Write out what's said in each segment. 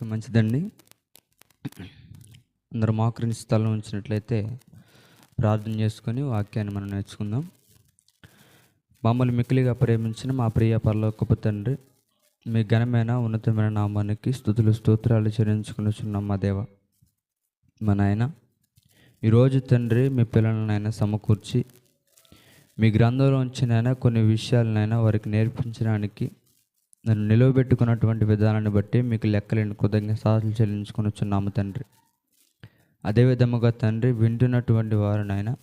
Okay మంచిదండి. అందరూ మోకరిని స్థలం ఉంచినట్లయితే ప్రార్థన చేసుకొని వాక్యాన్ని మనం నేర్చుకుందాం. మమ్మల్ని మిక్కిలిగా ప్రేమించిన మా ప్రియ పరలోకపు తండ్రి మీ ఘనమైన ఉన్నతమైన నామానికి స్థుతులు స్తోత్రాలు చెల్లించుకునిచున్నాం మా దేవ. మా నాయన ఈరోజు తండ్రి మీ పిల్లలనైనా సమకూర్చి మీ గ్రంథంలోంచినైనా కొన్ని విషయాలనైనా వారికి నేర్పించడానికి నన్ను నిలవబెట్టుకున్నటువంటి విధానాన్ని బట్టి మీకు లెక్కలేని కృతజ్ఞతలు చెల్లించుకునిచున్నాము తండ్రి. అదేవిధముగా తండ్రి వింటున్నటువంటి వారినైనా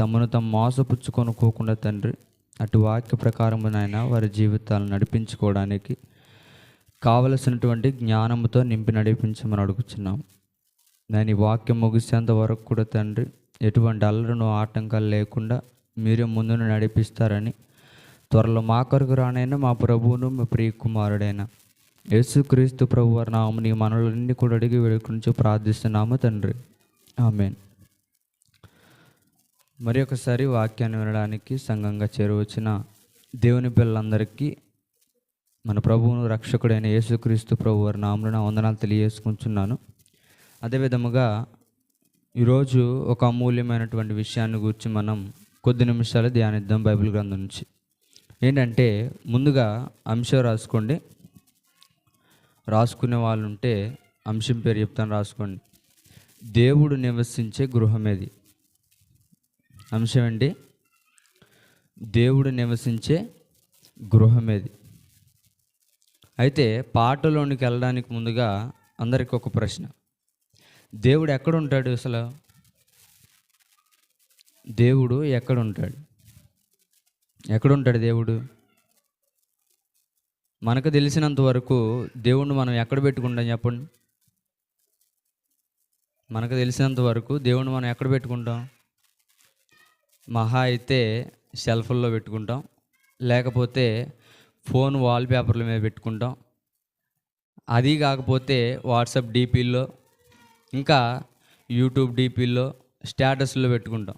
తమను తాము మోసపుచ్చుకొనుకోకుండా తండ్రి అటు వాక్య ప్రకారమునైనా వారి జీవితాలను నడిపించుకోవడానికి కావలసినటువంటి జ్ఞానముతో నింపి నడిపించమని అడుగుచున్నాము. నేను ఈ వాక్యం ముగిసేంత వరకు కూడా తండ్రి ఎటువంటి అల్లరును ఆటంకాలు లేకుండా మీరే ముందును నడిపిస్తారని త్వరలో మా కొరకు రానైనా మా ప్రభువును మా ప్రియ కుమారుడైన యేసుక్రీస్తు ప్రభు వారి నామని మనలన్నీ కూడా అడిగి వేడుకుంటూ ప్రార్థిస్తున్నాము తండ్రి. ఆమెన్. మరి ఒకసారి వాక్యాన్ని వినడానికి సంఘంగా చేరవచ్చిన దేవుని పిల్లలందరికీ మన ప్రభువును రక్షకుడైన యేసుక్రీస్తు ప్రభు వారి నామను నా వందనాలు తెలియజేసుకుంటున్నాను. అదేవిధముగా ఈరోజు ఒక అమూల్యమైనటువంటి విషయాన్ని గురించి మనం కొద్ది నిమిషాలు ధ్యానిద్దాం బైబిల్ గ్రంథం నుంచి. ఏంటంటే ముందుగా అంశం రాసుకోండి. రాసుకునే వాళ్ళు ఉంటే అంశం పేరు చెప్తాను రాసుకోండి. దేవుడు నివసించే గృహమేది అంశం అండి దేవుడు నివసించే గృహమేది అయితే పాటలోనికి వెళ్ళడానికి ముందుగా అందరికి ఒక ప్రశ్న. దేవుడు ఎక్కడ ఉంటాడు అసలు? దేవుడు ఎక్కడ ఉంటాడు? ఎక్కడ ఉంటాడు దేవుడు? మనకు తెలిసినంత వరకు దేవుణ్ణి మనం ఎక్కడ పెట్టుకుంటాం చెప్పండి? మనకు తెలిసినంత వరకు దేవుణ్ణి మనం ఎక్కడ పెట్టుకుంటాం? మహా అయితే సెల్ఫుల్లో పెట్టుకుంటాం. లేకపోతే ఫోన్ వాల్పేపర్ల మీద పెట్టుకుంటాం. అది కాకపోతే వాట్సాప్ డీపీల్లో ఇంకా యూట్యూబ్ డీపీల్లో స్టేటస్లో పెట్టుకుంటాం.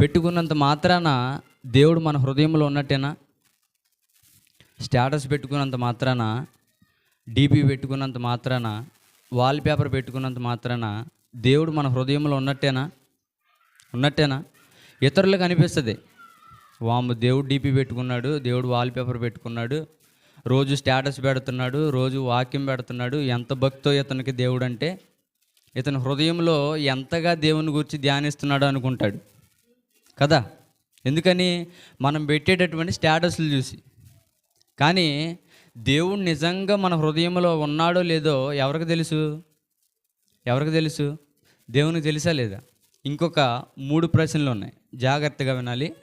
పెట్టుకున్నంత మాత్రాన దేవుడు మన హృదయంలో ఉన్నట్టేనా? స్టేటస్ పెట్టుకున్నంత మాత్రాన డీపీ పెట్టుకున్నంత మాత్రాన వాల్ పేపర్ పెట్టుకున్నంత మాత్రాన దేవుడు మన హృదయంలో ఉన్నట్టేనా? ఉన్నట్టేనా? ఇతరులకు అనిపిస్తుంది వాము దేవుడు డీపీ పెట్టుకున్నాడు దేవుడు వాల్ పేపర్ పెట్టుకున్నాడు రోజు స్టేటస్ పెడుతున్నాడు రోజు వాక్యం పెడుతున్నాడు ఎంత భక్తో ఇతనికి దేవుడు అంటే ఇతని హృదయంలో ఎంతగా దేవుని గురించి ధ్యానిస్తున్నాడు అనుకుంటాడు. కదా? ఎందుకని మనం పెట్టేటటువంటి స్టేటస్లు చూసి. కానీ దేవుడు నిజంగా మన హృదయంలో ఉన్నాడో లేదో ఎవరికి తెలుసు? ఎవరికి తెలుసు? దేవునికి తెలుసా లేదా? ఇంకొక మూడు ప్రశ్నలు ఉన్నాయి. జాగ్రత్తగా వినాలి.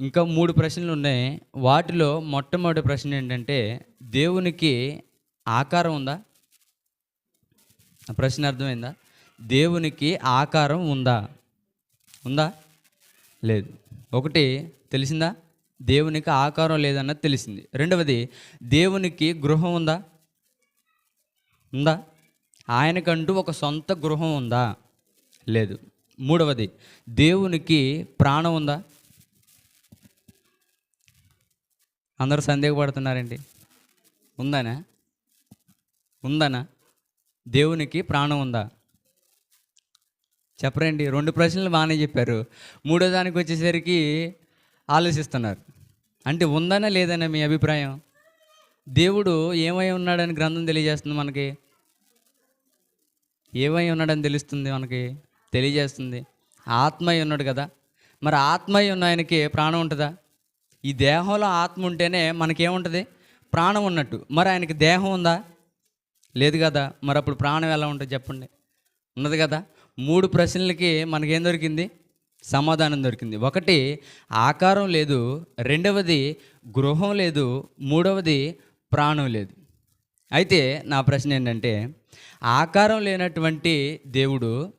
ఇంకా మూడు ప్రశ్నలు ఉన్నాయి. వాటిలో మొట్టమొదటి ప్రశ్న ఏంటంటే దేవునికి ఆకారం ఉందా? ప్రశ్న అర్థమైందా? దేవునికి ఆకారం ఉందా? ఉందా? లేదు. ఒకటి తెలిసిందా? దేవునికి ఆకారం లేదన్నది తెలిసింది. రెండవది దేవునికి గృహం ఉందా? ఉందా? ఆయనకంటూ ఒక సొంత గృహం ఉందా? లేదు. మూడవది దేవునికి ప్రాణం ఉందా? అందరూ సందేహపడుతున్నారండి ఉందనా? ఉందనా? దేవునికి ప్రాణం ఉందా? చెప్పరండి రెండు ప్రశ్నలు బాగానే చెప్పారు. మూడో దానికి వచ్చేసరికి ఆలోచిస్తున్నారు. అంటే ఉందనా లేదనా మీ అభిప్రాయం? దేవుడు ఏమై ఉన్నాడని గ్రంథం తెలియజేస్తుంది మనకి? ఏమై ఉన్నాడని తెలుస్తుంది మనకి? తెలియజేస్తుంది. ఆత్మయ్య ఉన్నాడు కదా. మరి ఆత్మయ్య ఉన్న ఆయనకి ప్రాణం ఉంటుందా? ఈ దేహంలో ఆత్మ ఉంటేనే మనకేముంటుంది? ప్రాణం ఉన్నట్టు. మరి ఆయనకి దేహం ఉందా? లేదు కదా. మరి అప్పుడు ప్రాణం ఎలా ఉంటుంది చెప్పండి. ఉన్నది కదా. మూడు ప్రశ్నలకి మనకేం దొరికింది? సమాధానం దొరికింది. ఒకటి ఆకారం లేదు. రెండవది గృహం లేదు. మూడవది ప్రాణం లేదు. అయితే నా ప్రశ్న ఏంటంటే ఆకారం లేనటువంటి దేవుడు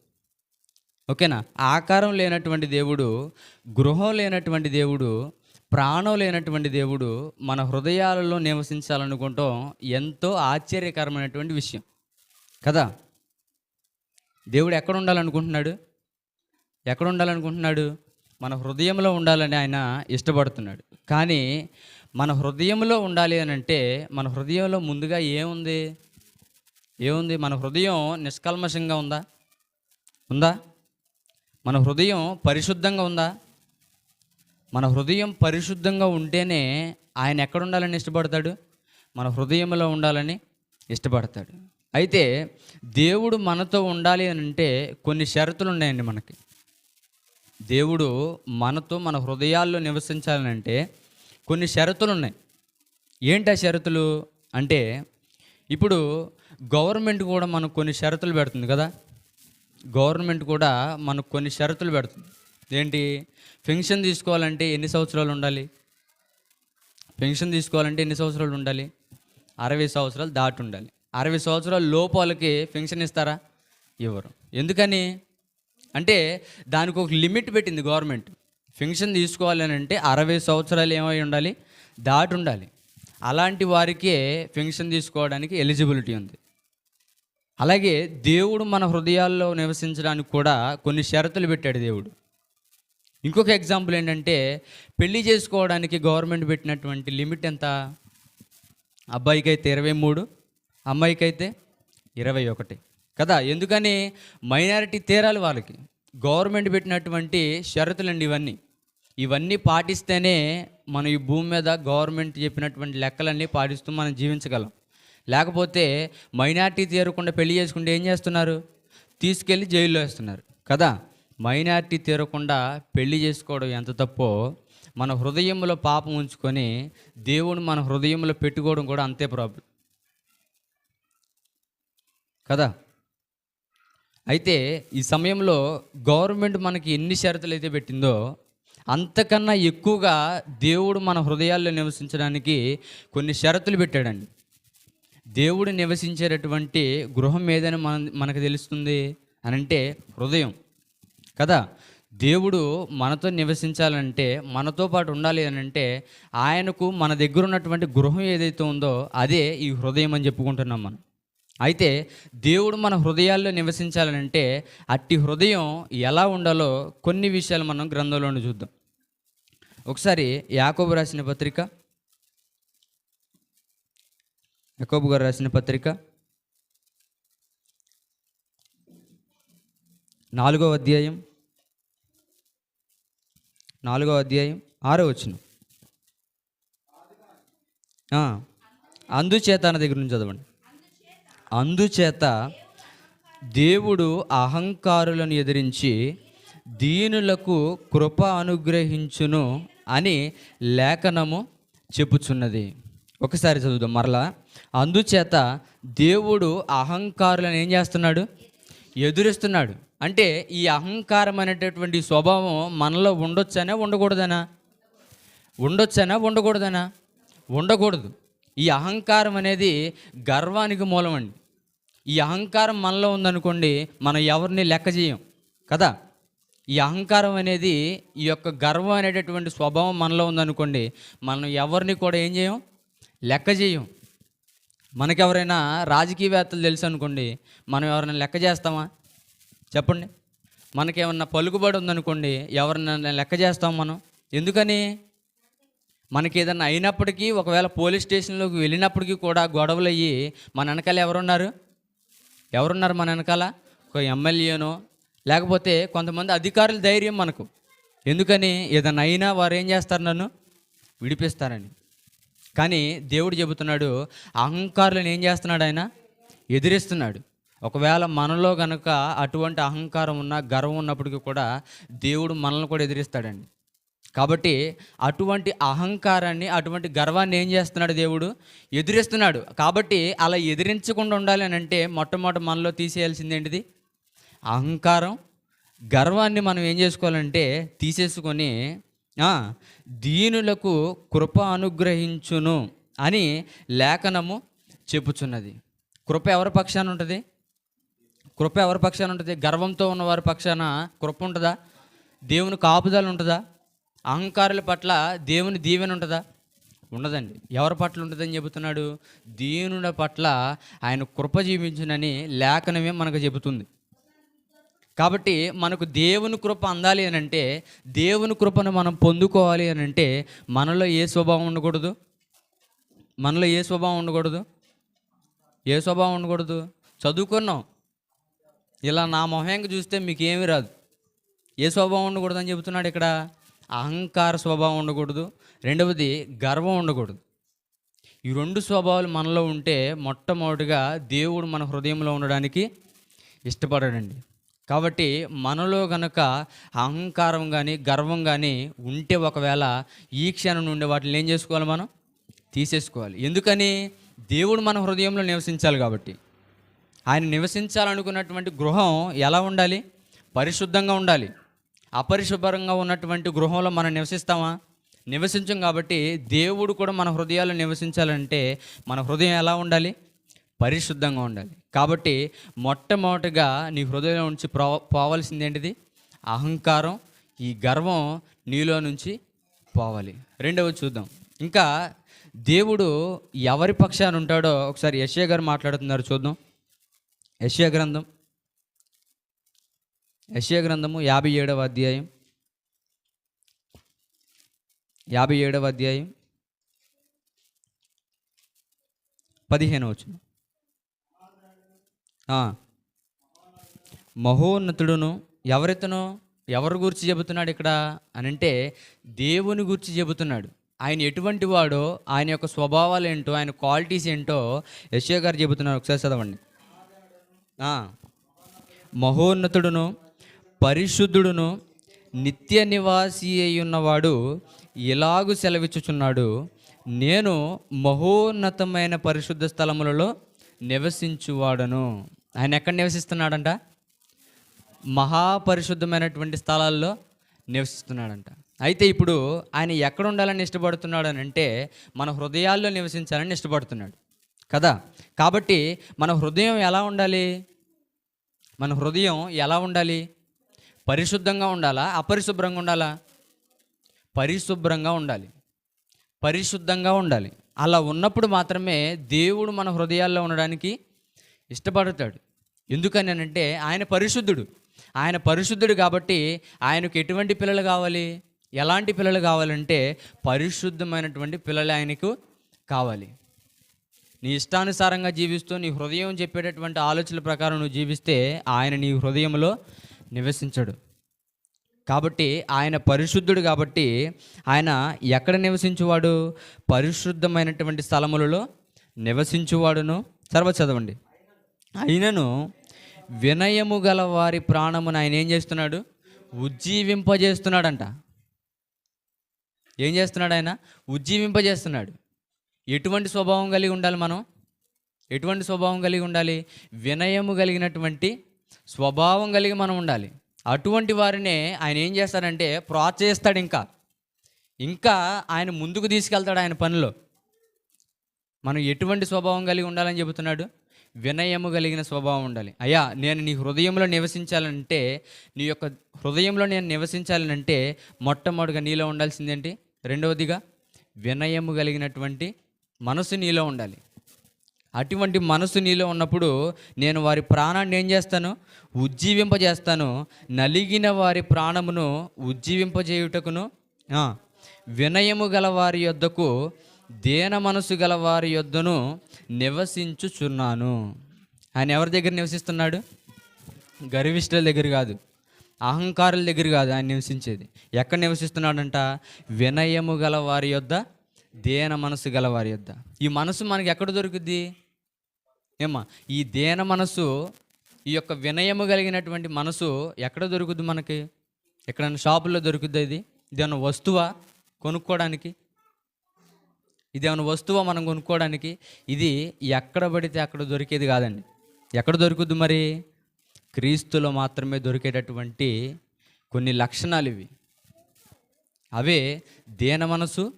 ఓకేనా? ఆకారం లేనటువంటి దేవుడు గృహం లేనటువంటి దేవుడు ప్రాణం లేనటువంటి దేవుడు మన హృదయాలలో నివసించాలనుకుంటాం ఎంతో ఆశ్చర్యకరమైనటువంటి విషయం. కదా? దేవుడు ఎక్కడ ఉండాలనుకుంటున్నాడు? ఎక్కడ ఉండాలనుకుంటున్నాడు? మన హృదయంలో ఉండాలని ఆయన ఇష్టపడుతున్నాడు. కానీ మన హృదయంలో ఉండాలి అని అంటే మన హృదయంలో ముందుగా ఏముంది? ఏముంది? మన హృదయం నిష్కల్మషంగా ఉందా? ఉందా? మన హృదయం పరిశుద్ధంగా ఉందా? మన హృదయం పరిశుద్ధంగా ఉంటేనే ఆయన ఎక్కడ ఉండాలని ఇష్టపడతాడు? మన హృదయంలో ఉండాలని ఇష్టపడతాడు. అయితే దేవుడు మనతో ఉండాలి అని అంటే కొన్ని షరతులు ఉన్నాయండి మనకి. దేవుడు మనతో మన హృదయాల్లో నివసించాలని అంటే కొన్ని షరతులు ఉన్నాయి. ఏంటి ఆ షరతులు? అంటే ఇప్పుడు గవర్నమెంట్ కూడా మనకు కొన్ని షరతులు పెడుతుంది కదా. గవర్నమెంట్ కూడా మనకు కొన్ని షరతులు పెడుతుంది. ఏంటి? పెన్షన్ తీసుకోవాలంటే ఎన్ని సంవత్సరాలు ఉండాలి? పెన్షన్ తీసుకోవాలంటే ఎన్ని సంవత్సరాలు ఉండాలి? అరవై సంవత్సరాలు దాటి ఉండాలి. అరవై సంవత్సరాల లోపాలకి పెన్షన్ ఇస్తారా? ఇవ్వరు. ఎందుకని? అంటే దానికి ఒక లిమిట్ పెట్టింది గవర్నమెంట్. పెన్షన్ తీసుకోవాలి అని అంటే అరవై సంవత్సరాలు ఏమై ఉండాలి? దాటి ఉండాలి. అలాంటి వారికే పెన్షన్ తీసుకోవడానికి ఎలిజిబిలిటీ ఉంది. అలాగే దేవుడు మన హృదయాల్లో నివసించడానికి కూడా కొన్ని షరతులు పెట్టాడు దేవుడు. ఇంకొక ఎగ్జాంపుల్ ఏంటంటే పెళ్ళి చేసుకోవడానికి గవర్నమెంట్ పెట్టినటువంటి లిమిట్ ఎంత? అబ్బాయికి అయితే ఇరవై మూడు అమ్మాయికి అయితే ఇరవై ఒకటి. కదా? ఎందుకని? మైనారిటీ తీరాలి వాళ్ళకి. గవర్నమెంట్ పెట్టినటువంటి షరతులండి ఇవన్నీ. ఇవన్నీ పాటిస్తేనే మనం ఈ భూమి మీద గవర్నమెంట్ చెప్పినటువంటి లెక్కలన్నీ పాటిస్తూ మనం జీవించగలం. లేకపోతే మైనార్టీ తీరకుండా పెళ్ళి చేసుకుంటే ఏం చేస్తున్నారు? తీసుకెళ్ళి జైల్లో వేస్తున్నారు. కదా? మైనార్టీ తీరకుండా పెళ్ళి చేసుకోవడం ఎంత తప్పో మన హృదయంలో పాపం ఉంచుకొని దేవుడు మన హృదయంలో పెట్టుకోవడం కూడా అంతే ప్రాబ్లం కదా? అయితే ఈ సమయంలో గవర్నమెంట్ మనకి ఎన్ని షరతులు అయితే పెట్టిందో అంతకన్నా ఎక్కువగా దేవుడు మన హృదయాల్లో నివసించడానికి కొన్ని షరతులు పెట్టాడండి. దేవుడు నివసించేటటువంటి గృహం ఏదని మన మనకు తెలుస్తుంది అని అంటే హృదయం కదా? దేవుడు మనతో నివసించాలంటే మనతో పాటు ఉండాలి అని అంటే ఆయనకు మన దగ్గర ఉన్నటువంటి గృహం ఏదైతే ఉందో అదే ఈ హృదయం అని చెప్పుకుంటున్నాం మనం. అయితే దేవుడు మన హృదయాల్లో నివసించాలనంటే అట్టి హృదయం ఎలా ఉండాలో కొన్ని విషయాలు మనం గ్రంథంలోనే చూద్దాం. ఒకసారి యాకోబు రాసిన పత్రిక. యాకోబు గారు రాసిన పత్రిక. నాలుగో అధ్యాయం. నాలుగో అధ్యాయం ఆరో వచ్చిన అందుచేత అన్న దగ్గర నుంచి చదవండి. అందుచేత దేవుడు అహంకారులను ఎదిరించి దీనులకు కృప అనుగ్రహించును అని లేఖనము చెప్పుచున్నది. ఒకసారి చదువుదాం మరలా. అందుచేత దేవుడు అహంకారులను ఏం చేస్తున్నాడు? ఎదురిస్తున్నాడు. అంటే ఈ అహంకారం అనేటటువంటి స్వభావం మనలో ఉండొచ్చనే ఉండకూడదనా? ఉండొచ్చనా ఉండకూడదనా? ఉండకూడదు. ఈ అహంకారం అనేది గర్వానికి మూలం అండి ఈ అహంకారం మనలో ఉందనుకోండి మనం ఎవరిని లెక్క చేయం కదా? ఈ అహంకారం అనేది ఈ యొక్క గర్వం అనేటటువంటి స్వభావం మనలో ఉందనుకోండి మనం ఎవరిని కూడా ఏం చేయం లెక్క చేయం మనకెవరైనా రాజకీయవేత్తలు తెలుసు అనుకోండి మనం ఎవరైనా లెక్క చేస్తామా? చెప్పండి. మనకేమన్నా పలుకుబడి ఉందనుకోండి ఎవరినైనా లెక్క చేస్తాం మనం? ఎందుకని? మనకి ఏదైనా అయినప్పటికీ ఒకవేళ పోలీస్ స్టేషన్లోకి వెళ్ళినప్పటికీ కూడా గొడవలు అయ్యి మన వెనకాల ఎవరున్నారు? ఎవరున్నారు మన వెనకాల? ఒక ఎమ్మెల్యేనో లేకపోతే కొంతమంది అధికారుల ధైర్యం మనకు. ఎందుకని? ఏదైనా అయినా వారు ఏం చేస్తారు నన్ను? విడిపిస్తారని. కానీ దేవుడు చెబుతున్నాడు అహంకారులను ఏం చేస్తున్నాడు ఆయన? ఎదిరిస్తున్నాడు. ఒకవేళ మనలో కనుక అటువంటి అహంకారం ఉన్న గర్వం ఉన్నప్పటికీ కూడా దేవుడు మనల్ని కూడా ఎదిరిస్తాడండి. కాబట్టి అటువంటి అహంకారాన్ని అటువంటి గర్వాన్ని ఏం చేస్తున్నాడు దేవుడు? ఎదిరిస్తున్నాడు. కాబట్టి అలా ఎదిరించకుండా ఉండాలి అని అంటే మొట్టమొదటి మనలో తీసేయాల్సింది ఏంటిది? అహంకారం. గర్వాన్ని మనం ఏం చేసుకోవాలంటే తీసేసుకొని దీనులకు కృప అనుగ్రహించును అని లేఖనము చెప్పుచున్నది. కృప ఎవరి పక్షాన ఉంటుంది? కృప ఎవరి పక్షాన ఉంటుంది? గర్వంతో ఉన్నవారి పక్షాన కృప ఉంటుందా? దేవుని కాపుదల ఉంటుందా? అహంకారుల పట్ల దేవుని దీవెన ఉంటుందా? ఉండదండి. ఎవరి పట్ల ఉంటుందని చెబుతున్నాడు? దీనుల పట్ల ఆయన కృప జీవించునని లేఖనమే మనకు చెబుతుంది. కాబట్టి మనకు దేవుని కృప అందాలి అని అంటే దేవుని కృపను మనం పొందుకోవాలి అని అంటే మనలో ఏ స్వభావం ఉండకూడదు? మనలో ఏ స్వభావం ఉండకూడదు? ఏ స్వభావం ఉండకూడదు? చదువుకున్నాం. ఇలా నా మొహంగా చూస్తే మీకు ఏమీ రాదు. ఏ స్వభావం ఉండకూడదు అని చెబుతున్నాడు ఇక్కడ? అహంకార స్వభావం ఉండకూడదు. రెండవది గర్వం ఉండకూడదు. ఈ రెండు స్వభావాలు మనలో ఉంటే మొట్టమొదటిగా దేవుడు మన హృదయంలో ఉండడానికి ఇష్టపడడండి. కాబట్టి మనలో గనక అహంకారం కానీ గర్వం కానీ ఉంటే ఒకవేళ ఈ క్షణం నుండి వాటిని ఏం చేసుకోవాలి మనం? తీసేసుకోవాలి. ఎందుకని? దేవుడు మన హృదయంలో నివసించాలి కాబట్టి. ఆయన నివసించాలనుకున్నటువంటి గృహం ఎలా ఉండాలి? పరిశుద్ధంగా ఉండాలి. అపరిశుభ్రంగా ఉన్నటువంటి గృహంలో మనం నివసిస్తామా? నివసించం కాబట్టి దేవుడు కూడా మన హృదయాలు నివసించాలంటే మన హృదయం ఎలా ఉండాలి? పరిశుద్ధంగా ఉండాలి. కాబట్టి మొట్టమొదటిగా నీ హృదయం నుంచి ప్రో పోవాల్సింది ఏంటిది? అహంకారం ఈ గర్వం నీలో నుంచి పోవాలి. రెండవది చూద్దాం. ఇంకా దేవుడు ఎవరి పక్షాన ఉంటాడో ఒకసారి యశ్య గారు మాట్లాడుతున్నారు చూద్దాం. యశ్య గ్రంథం యశ్య గ్రంథము యాభై ఏడవ అధ్యాయం. యాభై ఏడవ అధ్యాయం పదిహేను వచ్చిన మహోన్నతుడును ఎవరితను ఎవరి గురించి చెబుతున్నాడు ఇక్కడ అని అంటే దేవుని గురించి చెబుతున్నాడు. ఆయన ఎటువంటి వాడో ఆయన యొక్క స్వభావాలు ఏంటో ఆయన క్వాలిటీస్ ఏంటో యశ్వ గారు చెబుతున్నారు. ఒకసారి చదవండి. మహోన్నతుడును పరిశుద్ధుడును నిత్య నివాసి అయ్యున్నవాడు ఇలాగు సెలవిచ్చుచున్నాడు. నేను మహోన్నతమైన పరిశుద్ధ స్థలములలో నివసించువాడను. ఆయన ఎక్కడ నివసిస్తున్నాడంట? మహాపరిశుద్ధమైనటువంటి స్థలాల్లో నివసిస్తున్నాడంట. అయితే ఇప్పుడు ఆయన ఎక్కడ ఉండాలని ఇష్టపడుతున్నాడు అని అంటే మన హృదయాల్లో నివసించాలని ఇష్టపడుతున్నాడు. కదా? కాబట్టి మన హృదయం ఎలా ఉండాలి? మన హృదయం ఎలా ఉండాలి? పరిశుద్ధంగా ఉండాలా? అపరిశుభ్రంగా ఉండాలా? పరిశుభ్రంగా ఉండాలి. పరిశుద్ధంగా ఉండాలి. అలా ఉన్నప్పుడు మాత్రమే దేవుడు మన హృదయాల్లో ఉండడానికి ఇష్టపడతాడు. ఎందుకని అంటే ఆయన పరిశుద్ధుడు. ఆయన పరిశుద్ధుడు కాబట్టి ఆయనకు ఎటువంటి పిల్లలు కావాలి? ఎలాంటి పిల్లలు కావాలంటే పరిశుద్ధమైనటువంటి పిల్లలు ఆయనకు కావాలి. నీ ఇష్టానుసారంగా జీవిస్తూ నీ హృదయం చెప్పేటటువంటి ఆలోచనల ప్రకారం నువ్వు జీవిస్తే ఆయన నీ హృదయంలో నివసించడు. కాబట్టి ఆయన పరిశుద్ధుడు కాబట్టి ఆయన ఎక్కడ నివసించువాడు? పరిశుద్ధమైనటువంటి స్థలములలో నివసించువాడును. సర్వ చదవండి. అయినను వినయము గల వారి ప్రాణమును ఆయన ఏం చేస్తున్నాడు? ఉజ్జీవింపజేస్తున్నాడంట. ఏం చేస్తున్నాడు ఆయన? ఉజ్జీవింపజేస్తున్నాడు. ఎటువంటి స్వభావం కలిగి ఉండాలి మనం? ఎటువంటి స్వభావం కలిగి ఉండాలి? వినయము కలిగినటువంటి స్వభావం కలిగి మనం ఉండాలి. అటువంటి వారినే ఆయన ఏం చేస్తాడంటే ప్రోత్సహిస్తాడు ఇంకా. ఇంకా ఆయన ముందుకు తీసుకెళ్తాడు ఆయన పనిలో. మనం ఎటువంటి స్వభావం కలిగి ఉండాలని చెబుతున్నాడు? వినయము కలిగిన స్వభావం ఉండాలి. అయ్యా నేను నీ హృదయంలో నివసించాలంటే నీ యొక్క హృదయంలో నేను నివసించాలనంటే మొట్టమొదటిగా నీలో ఉండాల్సిందేంటి? రెండవదిగా వినయము కలిగినటువంటి మనసు నీలో ఉండాలి. అటువంటి మనసు నీలో ఉన్నప్పుడు నేను వారి ప్రాణాన్ని ఏం చేస్తాను? ఉజ్జీవింపజేస్తాను. నలిగిన వారి ప్రాణమును ఉజ్జీవింపజేయుటకును వినయము గల వారి యొద్దకు దేన మనసు గల వారి యొద్దను నివసించుచున్నాను. ఆయన ఎవరి దగ్గర నివసిస్తున్నాడు? గర్విష్ఠుల దగ్గర కాదు అహంకారుల దగ్గర కాదు ఆయన నివసించేది. ఎక్కడ నివసిస్తున్నాడంట? వినయము గల వారి యొద్ద దేన మనసు గల వారి యొద్ద. ఈ మనసు మనకి ఎక్కడ దొరుకుద్ది? ఏమా ఈ దేన మనసు ఈ యొక్క వినయము కలిగినటువంటి మనసు ఎక్కడ దొరుకుద్ది మనకి? ఎక్కడైనా షాపుల్లో దొరుకుద్ది ఇది? ఇదేమన్నా వస్తువా కొనుక్కోవడానికి ఇదేమైనా వస్తువా మనం కొనుక్కోవడానికి ఇది ఎక్కడ పడితే అక్కడ దొరికేది కాదండి. ఎక్కడ దొరుకుద్ది మరి? క్రీస్తులో మాత్రమే దొరికేటటువంటి కొన్ని లక్షణాలు ఇవి. అవే దేన మనసు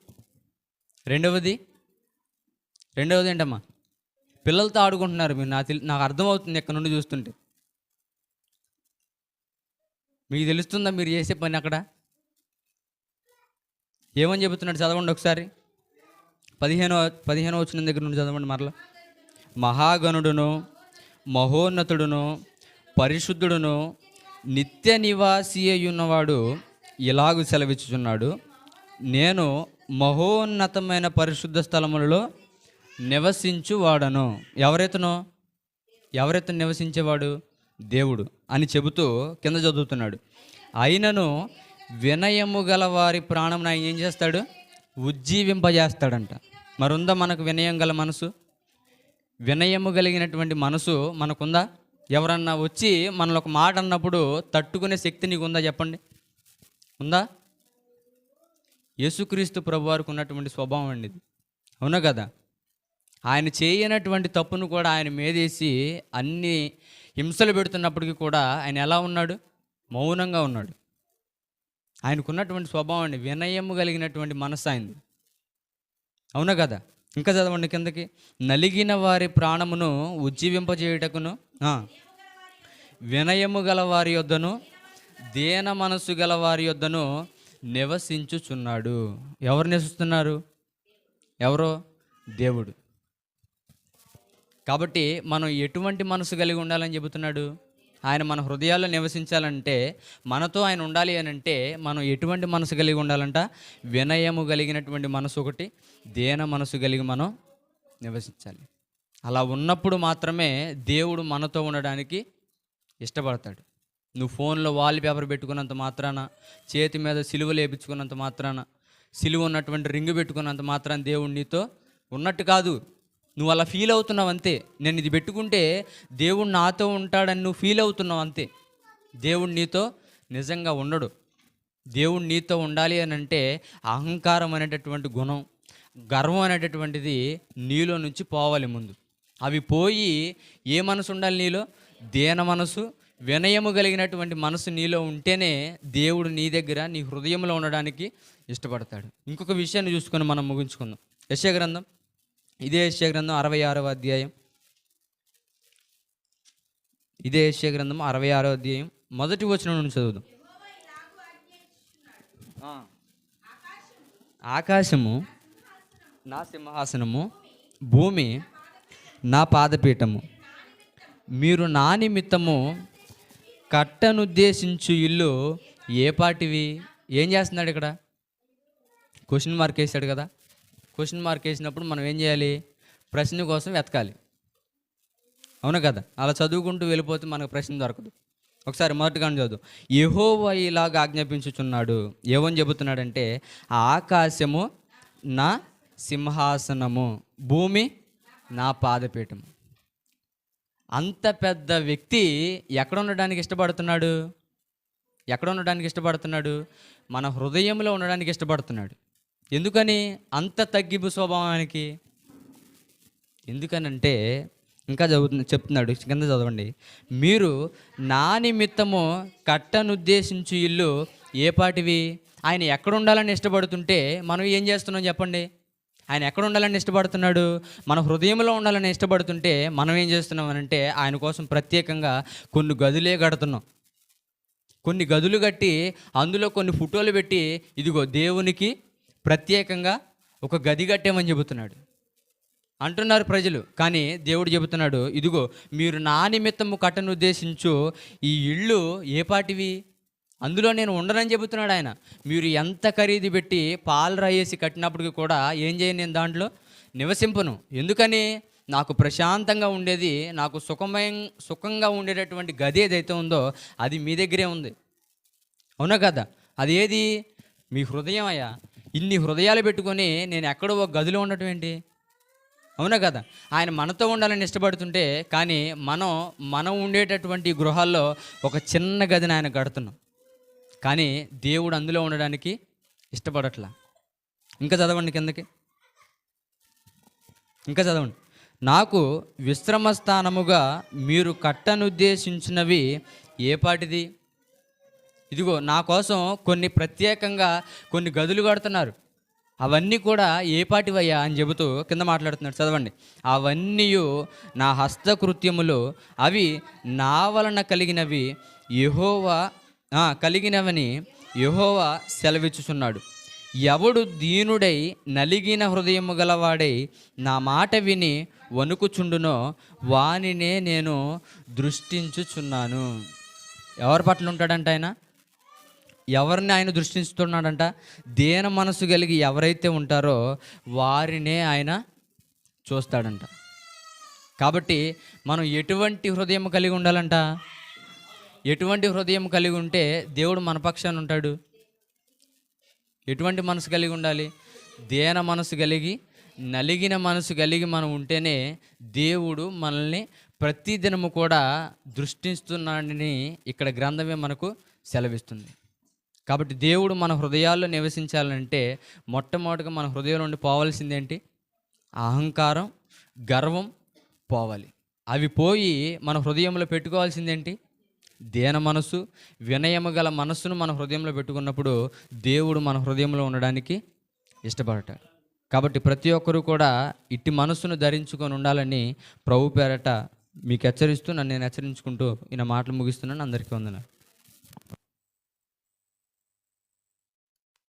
రెండవది రెండవది ఏంటమ్మా? పిల్లలతో ఆడుకుంటున్నారు మీరు. నాకు తెలి- నాకు అర్థమవుతుంది ఎక్కడ నుండి చూస్తుంటే. మీకు తెలుస్తుందా మీరు చేసే పని అక్కడ? ఏమని చెబుతున్నాడు? చదవండి ఒకసారి. పదిహేనో పదిహేనో వచ్చిన దగ్గర నుండి చదవండి మరలా. మహాగణుడును మహోన్నతుడును పరిశుద్ధుడును నిత్య నివాసి అయ్యున్నవాడు ఇలాగు సెలవిచ్చుచున్నాడు. నేను మహోన్నతమైన పరిశుద్ధ స్థలములలో నివసించువాడను. ఎవరైతేనో ఎవరైతే నివసించేవాడు? దేవుడు అని చెబుతూ కింద చదువుతున్నాడు. అయినను వినయము గల వారి ప్రాణం ఆయన ఏం చేస్తాడు? ఉజ్జీవింపజేస్తాడంట. మరుందా మనకు వినయం గల మనసు? వినయము కలిగినటువంటి మనసు మనకుందా? ఎవరన్నా వచ్చి మనలో ఒక మాట అన్నప్పుడు తట్టుకునే శక్తి నీకు ఉందా చెప్పండి? ఉందా? యేసుక్రీస్తు ప్రభు వారికి ఉన్నటువంటి స్వభావం అండి ఇది. అవునా కదా? ఆయన చేయనటువంటి తప్పును కూడా ఆయన మీదేసి అన్ని హింసలు పెడుతున్నప్పటికీ కూడా ఆయన ఎలా ఉన్నాడు? మౌనంగా ఉన్నాడు. ఆయనకున్నటువంటి స్వభావం అండి వినయము కలిగినటువంటి మనసు ఆయనది. అవునా కదా? ఇంకా చదవండి కిందకి. నలిగిన వారి ప్రాణమును ఉజ్జీవింపజేయుటకును వినయము గల వారి యొద్దను దేన మనస్సు గల వారి యొద్దను నివసించుచున్నాడు. ఎవరు నివసిస్తున్నారు? ఎవరో? దేవుడు. కాబట్టి మనం ఎటువంటి మనసు కలిగి ఉండాలని చెబుతున్నాడు? ఆయన మన హృదయాల్లో నివసించాలంటే మనతో ఆయన ఉండాలి అని అంటే మనం ఎటువంటి మనసు కలిగి ఉండాలంట? వినయము కలిగినటువంటి మనసు ఒకటి దేన మనసు కలిగి మనం నివసించాలి. అలా ఉన్నప్పుడు మాత్రమే దేవుడు మనతో ఉండడానికి ఇష్టపడతాడు. నువ్వు ఫోన్లో వాల్ పేపర్ పెట్టుకున్నంత మాత్రాన చేతి మీద సిలువ లేపించుకున్నంత మాత్రాన సిలువ ఉన్నటువంటి రింగు పెట్టుకున్నంత మాత్రాన దేవుడు నీతో ఉన్నట్టు కాదు. నువ్వు అలా ఫీల్ అవుతున్నావు అంతే. నేను ఇది పెట్టుకుంటే దేవుడు నాతో ఉంటాడని నువ్వు ఫీల్ అవుతున్నావు అంతే. దేవుడు నీతో నిజంగా ఉండడు. దేవుడు నీతో ఉండాలి అని అంటే అహంకారం అనేటటువంటి గుణం గర్వం అనేటటువంటిది నీలో నుంచి పోవాలి ముందు. అవి పోయి ఏ మనసు ఉండాలి నీలో? దేన మనసు వినయము కలిగినటువంటి మనసు నీలో ఉంటేనే దేవుడు నీ దగ్గర నీ హృదయంలో ఉండడానికి ఇష్టపడతాడు. ఇంకొక విషయాన్ని చూసుకొని మనం ముగించుకుందాం. యశ గ్రంథం ఇదే యశ గ్రంథం అరవై ఆరవ అధ్యాయం. ఇదే యశ గ్రంథం అరవై ఆరో అధ్యాయం. మొదటి వచనం నుండి చదువుదాం. ఆకాశము నా సింహాసనము భూమి నా పాదపీఠము. మీరు నా నిమిత్తము కట్టనుద్దేశించు ఇల్లు ఏ పాటివి ఏం చేస్తున్నాడు ఇక్కడ? క్వశ్చన్ మార్క్ వేసాడు కదా. క్వశ్చన్ మార్క్ వేసినప్పుడు మనం ఏం చేయాలి? ప్రశ్న కోసం వెతకాలి. అవును కదా? అలా చదువుకుంటూ వెళ్ళిపోతే మనకు ప్రశ్న దొరకదు. ఒకసారి మొదటిగా చదువు. యహోవా ఇలాగ ఆజ్ఞాపించుచున్నాడు. ఏమని చెబుతున్నాడంటే ఆకాశము నా సింహాసనము భూమి నా పాదపీఠము. అంత పెద్ద వ్యక్తి ఎక్కడ ఉండడానికి ఇష్టపడుతున్నాడు? ఎక్కడ ఉండడానికి ఇష్టపడుతున్నాడు? మన హృదయంలో ఉండడానికి ఇష్టపడుతున్నాడు. ఎందుకని? అంత తగ్గింపు స్వభావానికి. ఎందుకనంటే ఇంకా చదువుతుంది చెప్తున్నాడు కింద చదవండి. మీరు నా నిమిత్తము కట్టనుద్దేశించు ఇల్లు ఏ పాటివి? ఆయన ఎక్కడ ఉండాలని ఇష్టపడుతుంటే మనం ఏం చేస్తున్నాం చెప్పండి? ఆయన ఎక్కడ ఉండాలని ఇష్టపడుతున్నాడు? మన హృదయంలో ఉండాలని ఇష్టపడుతుంటే మనం ఏం చేస్తున్నాం అని అంటే ఆయన కోసం ప్రత్యేకంగా కొన్ని గదులే కడుతున్నాం. కొన్ని గదులు కట్టి అందులో కొన్ని ఫోటోలు పెట్టి ఇదిగో దేవునికి ప్రత్యేకంగా ఒక గది కట్టామని చెబుతున్నాడు. అంటున్నారు ప్రజలు కానీ దేవుడు చెబుతున్నాడు ఇదిగో మీరు నా నిమిత్తము కట్టను ఉద్దేశించు ఈ ఇళ్ళు ఏ పాటివి? అందులో నేను ఉండనని చెబుతున్నాడు ఆయన. మీరు ఎంత ఖరీదు పెట్టి పాలు రాయేసి కట్టినప్పటికీ కూడా ఏం చేయను నేను దాంట్లో? నివసింపను. ఎందుకని? నాకు ప్రశాంతంగా ఉండేది నాకు సుఖమయం సుఖంగా ఉండేటటువంటి గది ఏదైతే ఉందో అది మీ దగ్గరే ఉంది. అవునా కదా? అది ఏది మీ హృదయం అయ్యా. ఇన్ని హృదయాలు పెట్టుకొని నేను ఎక్కడో ఒక గదిలో ఉండటం ఏంటి? అవునా కదా? ఆయన మనతో ఉండాలని ఇష్టపడుతుంటే కానీ మనం మనం ఉండేటటువంటి గృహాల్లో ఒక చిన్న గదిని ఆయన కడుతున్నాం. కానీ దేవుడు అందులో ఉండడానికి ఇష్టపడట్లా. ఇంకా చదవండి కిందకి. ఇంకా చదవండి. నాకు విశ్రమ స్థానముగా మీరు కట్టనుద్దేశించినవి ఏపాటిది? ఇదిగో నా కోసం కొన్ని ప్రత్యేకంగా కొన్ని గదులు కడుతున్నారు. అవన్నీ కూడా ఏపాటివయ్యా అని చెబుతూ కింద మాట్లాడుతున్నాడు. చదవండి. అవన్నీ నా హస్తకృత్యములు అవి నా వలన కలిగినవి. యహోవా కలిగినవని యహోవా సెలవిచ్చుచున్నాడు. ఎవడు దీనుడై నలిగిన హృదయము గలవాడై నా మాట విని వణుకుచుండునో వానినే నేను దృష్టించుచున్నాను. ఎవరి పట్ల ఉంటాడంట ఆయన? ఎవరిని ఆయన దృష్టిస్తున్నాడంట దేన మనసు కలిగి ఎవరైతే ఉంటారో వారినే ఆయన చూస్తాడంట. కాబట్టి మనం ఎటువంటి హృదయం కలిగి ఉండాలంట? ఎటువంటి హృదయం కలిగి ఉంటే దేవుడు మన పక్షాన ఉంటాడు? ఎటువంటి మనసు కలిగి ఉండాలి? దేన మనసు కలిగి నలిగిన మనసు కలిగి మనం ఉంటేనే దేవుడు మనల్ని ప్రతిదినము కూడా దృష్టిస్తున్నాడని ఇక్కడ గ్రంథమే మనకు సెలవిస్తుంది. కాబట్టి దేవుడు మన హృదయాల్లో నివసించాలంటే మొట్టమొదటిగా మన హృదయంలో నుండి పోవాల్సింది ఏంటి? అహంకారం గర్వం పోవాలి. అవి పోయి మన హృదయంలో పెట్టుకోవాల్సిందేంటి దేన మనసు వినయము గల మనస్సును మన హృదయంలో పెట్టుకున్నప్పుడు దేవుడు మన హృదయంలో ఉండడానికి ఇష్టపడతాడు కాబట్టి ప్రతి ఒక్కరూ కూడా ఇట్టి మనస్సును ధరించుకొని ఉండాలని ప్రభు పేరట మీకు హెచ్చరిస్తూ నన్ను నేను హెచ్చరించుకుంటూ ఈయన మాటలు ముగిస్తున్నాను. అందరికీ వందనాలు.